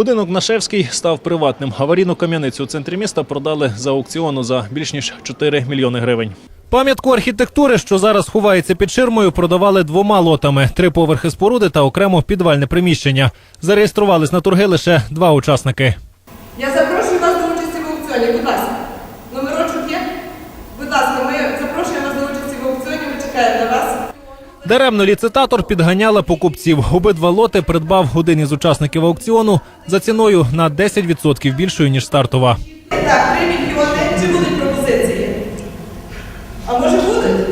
Будинок Нашевський став приватним. Аварійну кам'яницю у центрі міста продали за аукціону за більш ніж 4 мільйони гривень. Пам'ятку архітектури, що зараз ховається під ширмою, продавали двома лотами: три поверхи споруди та окремо підвальне приміщення. Зареєструвались на торги лише два учасники. Я запрошую вас до участі в аукціоні. Будь ласка. Номерочок є? Будь ласка, ми запрошуємо вас до участі в аукціоні. Ми чекаємо на вас. Даремно ліцитатор підганяла покупців. Обидва лоти придбав один із учасників аукціону за ціною на 10% більшою ніж стартова. Так, 3 мільйони. Чи будуть пропозиції? А може будуть?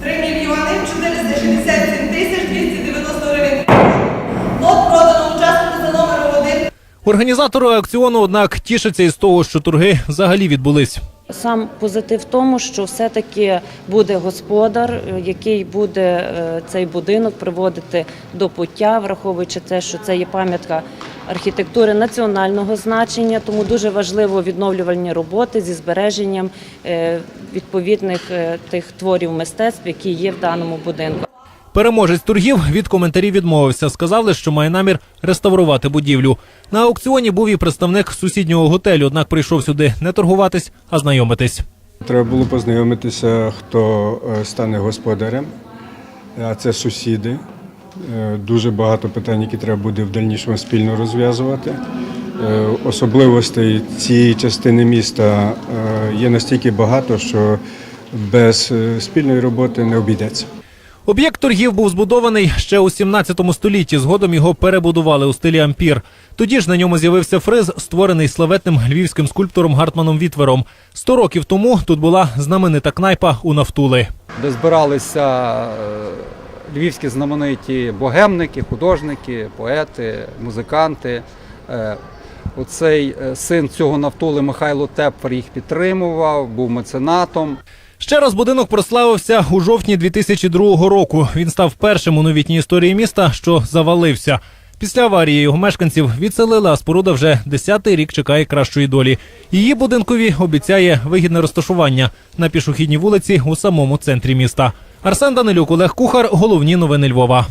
3 мільйони 467 тисяч 290 гривень. Лот продано учаснику за номером 1. Організатори аукціону, однак, тішаться із того, що торги взагалі відбулись. Сам позитив в тому, що все-таки буде господар, е, який буде е, цей будинок приводити до пуття, враховуючи те, що це є пам'ятка архітектури національного значення, тому дуже важливо відновлювальні роботи зі збереженням е, відповідних тих творів мистецтв, які є в даному будинку. Переможець торгів від коментарів відмовився. Сказали, що має намір реставрувати будівлю. На аукціоні був і представник сусіднього готелю, однак прийшов сюди не торгуватись, а знайомитись. Треба було познайомитися, хто е, стане господарем, а це сусіди. Е, Дуже багато питань, які треба буде в дальнішому спільно розв'язувати. Е, Особливостей цієї частини міста є настільки багато, що без спільної роботи не обійдеться. Об'єкт торгів був збудований ще у 17 столітті. Згодом його перебудували у стилі ампір. Тоді ж на ньому з'явився фриз, створений славетним львівським скульптором Гартманом Вітвером. Сто років тому тут була знаменита кнайпа у Нафтули. де збиралися е, львівські знамениті богемники, художники, поети, музиканти. Е, Оцей е, син цього Нафтули Михайло Тепфер їх підтримував, був меценатом. Ще раз будинок прославився у жовтні 2002 року. Він став першим у новітній історії міста, що завалився. Після аварії його мешканців відселили, а споруда вже десятий рік чекає кращої долі. Її будинкові обіцяє вигідне розташування на пішохідній вулиці у самому центрі міста. Арсен Данилюк, Олег Кухар. Головні новини Львова.